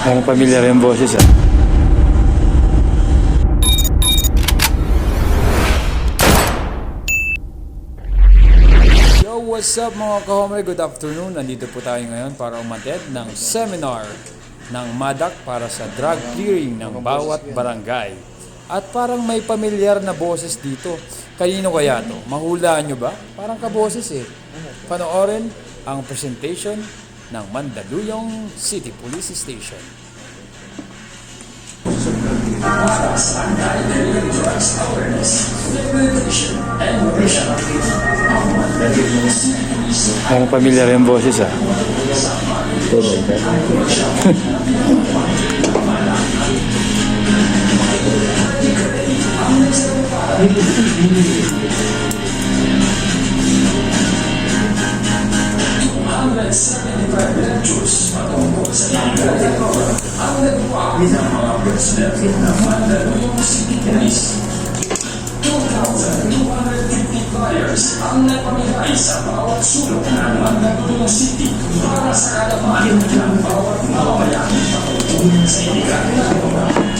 Parang pamilyar yung boses ah. Yo, what's up mga kahomer? Good afternoon. Nandito po tayo ngayon para umatid ng seminar ng MADAC para sa drug clearing ng bawat barangay. At parang may pamilyar na boses dito. Kanino kaya to? Mahulaan nyo ba? Parang kaboses eh. Panoorin ang presentation ng Mandaluyong City Police Station. Products are not illegal drugs awareness, implementation, and motivation of people. Ang pamilyar yung boses ah. Thank you. Diyos matungo sa langit ang nagwa ng mga president na funded si Ignis. 2,250 flyers ang nagpamigay sa bawat sulok ng Mandaluyong City para sa kalaman ng bawat mamamayang patungkol sa iligan ng mga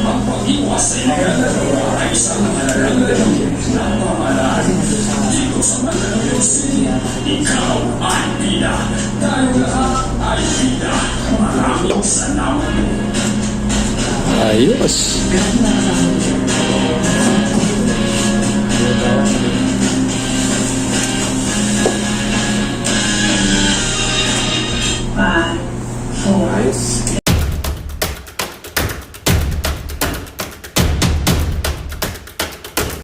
pagpag-iwas sa inyo ay isang mahalagang napamalaan dito sa Manila City. Ikaw ay bida. Tayo lahat ay bida. Maraming salamat. Ayos. Ayos.